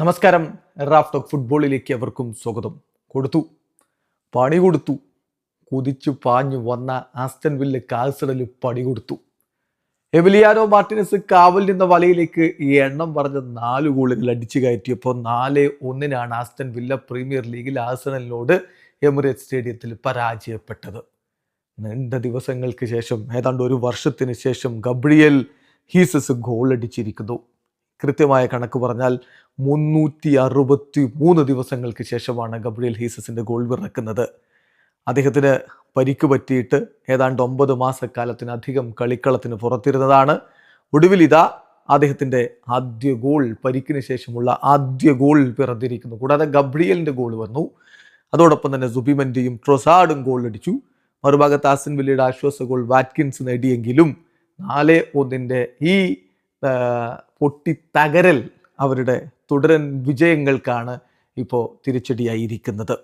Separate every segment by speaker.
Speaker 1: നമസ്കാരം. Raf talk ഫുട്ബോളിലേക്ക് അവർക്കും സ്വാഗതം. കൊടുത്തു പണി കൊടുത്തു കുതിച്ചു പാഞ്ഞു വന്ന ആസ്റ്റൻ വില്ല് കാൽസഡൽ പണി കൊടുത്തു. എമിലിയാനോ മാർട്ടിനസ് കാവൽ നിന്ന വലയിലേക്ക് ഈ എണ്ണം പറഞ്ഞ നാല് ഗോളുകൾ അടിച്ചു കയറ്റിയപ്പോൾ നാല് ഒന്നിനാണ് ആസ്റ്റൻ വില്ല പ്രീമിയർ ലീഗിൽ ആസണലിനോട് എമിറേറ്റ് സ്റ്റേഡിയത്തിൽ പരാജയപ്പെട്ടത്. നീണ്ട ദിവസങ്ങൾക്ക് ശേഷം ഏതാണ്ട് ഒരു വർഷത്തിന് ശേഷം ഗബ്രിയൽ ഹീസസ് ഗോൾ അടിച്ചിരിക്കുന്നു കൃത്യമായ കണക്ക് പറഞ്ഞാൽ മുന്നൂറ്റി അറുപത്തി മൂന്ന് ദിവസങ്ങൾക്ക് ശേഷമാണ് ഗബ്രിയൽ ഹീസസിന്റെ ഗോൾ വിറക്കുന്നത്. അദ്ദേഹത്തിന് പരിക്ക് പറ്റിയിട്ട് ഏതാണ്ട് ഒമ്പത് മാസക്കാലത്തിനധികം കളിക്കളത്തിന് പുറത്തിരുന്നതാണ്. ഒടുവിൽ ഇതാ അദ്ദേഹത്തിന്റെ ആദ്യ ഗോൾ പരിക്കിന് ശേഷമുള്ള ആദ്യ ഗോൾ പിറന്നിരിക്കുന്നു. കൂടാതെ ഗബ്രിയലിന്റെ ഗോൾ വന്നു. അതോടൊപ്പം തന്നെ സുബിമന്റെയും ട്രൊസാഡും ഗോൾ അടിച്ചു. മറുഭാഗത്ത് ആസിൻ വില്ലയുടെ ആശ്വാസ ഗോൾ വാറ്റ്കിൻസ് നേടിയെങ്കിലും നാല് ഒന്നിന്റെ ഈ പൊട്ടിത്തകരൽ അവരുടെ തുടരൻ വിജയങ്ങൾക്കാണ് ഇപ്പോൾ തിരിച്ചടിയായിരിക്കുന്നത്.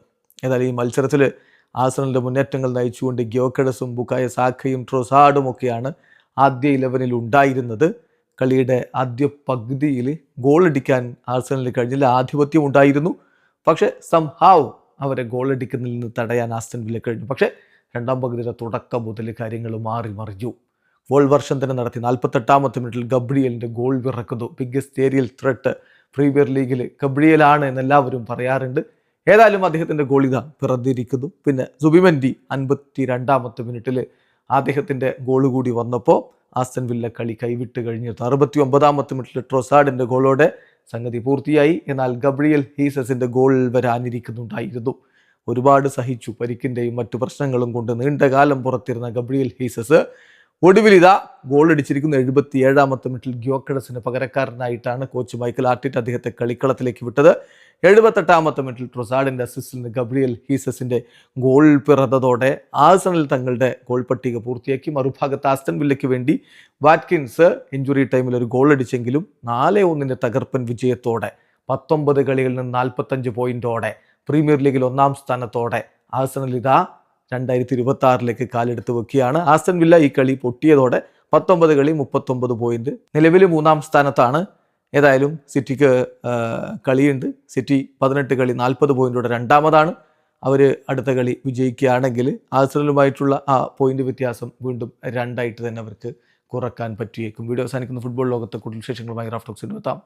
Speaker 1: ഏതായാലും ഈ മത്സരത്തിൽ ആസണലിന്റെ മുന്നേറ്റങ്ങൾ നയിച്ചുകൊണ്ട് ഗ്യോക്കഡസും ബുക്കായ സാഖയും ട്രൊസാഡും ഒക്കെയാണ് ആദ്യ ഇലവനിൽ ഉണ്ടായിരുന്നത്. കളിയുടെ ആദ്യ പകുതിയിൽ ഗോളടിക്കാൻ ആർസണലിന് കഴിഞ്ഞില്ല. ആധിപത്യം ഉണ്ടായിരുന്നു. പക്ഷേ സംഹാവ് അവരെ ഗോളടിക്കുന്നതിൽ നിന്ന് തടയാൻ ആസ്റ്റൻ വില്ല കഴിഞ്ഞു. പക്ഷേ രണ്ടാം പകുതിയുടെ തുടക്കം മുതൽ കാര്യങ്ങൾ മാറി മറിഞ്ഞു. ഗോൾ വർഷം തന്നെ നടത്തി. നാൽപ്പത്തെട്ടാമത്തെ മിനിറ്റിൽ ഗബ്രിയലിന്റെ ഗോൾ വിറക്കുന്നു. ബിഗ്ഗസ്റ്റ് ഏരിയൽ ത്രെട്ട് പ്രീമിയർ ലീഗിൽ ഗബ്രിയലാണ് എന്നെല്ലാവരും പറയാറുണ്ട്. ഏതായാലും അദ്ദേഹത്തിന്റെ ഗോൾ ഇതാ പിറന്നിരിക്കുന്നു. പിന്നെ സുബിമൻഡി അൻപത്തി രണ്ടാമത്തെ മിനിറ്റിൽ അദ്ദേഹത്തിന്റെ ഗോൾ കൂടി വന്നപ്പോൾ ആസ്റ്റൻ വില്ല കളി കൈവിട്ട് കഴിഞ്ഞിരുന്നു അറുപത്തി ഒമ്പതാമത്തെ മിനിറ്റിൽ ട്രോസാഡിന്റെ ഗോളോടെ സംഗതി പൂർത്തിയായി. എന്നാൽ ഗബ്രിയൽ ഹീസസിന്റെ ഗോൾ വരാനിരിക്കുന്നുണ്ടായിരുന്നു. ഒരുപാട് സഹിച്ചു. പരിക്കിന്റെയും മറ്റു പ്രശ്നങ്ങളും കൊണ്ട് നീണ്ടകാലം പുറത്തിരുന്ന ഗബ്രിയൽ ഹീസസ് ഒടുവിൽ ഇതാ ഗോൾ അടിച്ചിരിക്കുന്ന. എഴുപത്തി ഏഴാമത്തെ മിനിറ്റിൽ ഗ്യോക്കഡസിന് പകരക്കാരനായിട്ടാണ് കോച്ച് മൈക്കൽ ആർട്ടിറ്റ് അദ്ദേഹത്തെ കളിക്കളത്തിലേക്ക് വിട്ടത്. എഴുപത്തെട്ടാമത്തെ മിനിറ്റിൽ ട്രൊസാഡിന്റെ അസിസ്റ്റിൽ നിന്ന് ഗബ്രിയൽ ഹീസസിന്റെ ഗോൾ പിറന്നതോടെ ആസണൽ തങ്ങളുടെ ഗോൾ പട്ടിക പൂർത്തിയാക്കി. മറുഭാഗത്ത് ആസ്റ്റൻ വില്ലയ്ക്ക് വേണ്ടി വാറ്റ്കിൻസ് ഇഞ്ചുറി ടൈമിൽ ഒരു ഗോൾ അടിച്ചെങ്കിലും നാല് ഒന്നിന്റെ തകർപ്പൻ വിജയത്തോടെ പത്തൊമ്പത് കളികളിൽ നിന്ന് നാൽപ്പത്തഞ്ച് പോയിന്റോടെ പ്രീമിയർ ലീഗിൽ ഒന്നാം സ്ഥാനത്തോടെ ആസണൽ ഇതാ രണ്ടായിരത്തി ഇരുപത്തി ആറിലേക്ക് കാലെടുത്ത് വെക്കുകയാണ്. ആസ്റ്റൻ വില്ല ഈ കളി പൊട്ടിയതോടെ പത്തൊമ്പത് കളി മുപ്പത്തൊമ്പത് പോയിന്റ്. നിലവിൽ മൂന്നാം സ്ഥാനത്താണ്. ഏതായാലും സിറ്റിക്ക് കളിയുണ്ട്. സിറ്റി പതിനെട്ട് കളി നാൽപ്പത് പോയിന്റോടെ രണ്ടാമതാണ്. അവർ അടുത്ത കളി വിജയിക്കുകയാണെങ്കിൽ ആഴ്സണലുമായിട്ടുള്ള ആ പോയിന്റ് വ്യത്യാസം വീണ്ടും രണ്ടായിട്ട് തന്നെ അവർക്ക് കുറയ്ക്കാൻ പറ്റിയേക്കും. വീഡിയോ അവസാനിക്കുന്ന. ഫുട്ബോൾ ലോകത്തെ കൂടുതൽ വിശേഷങ്ങളുമായി റാഫ്റ്റോക്സിന് എത്താം.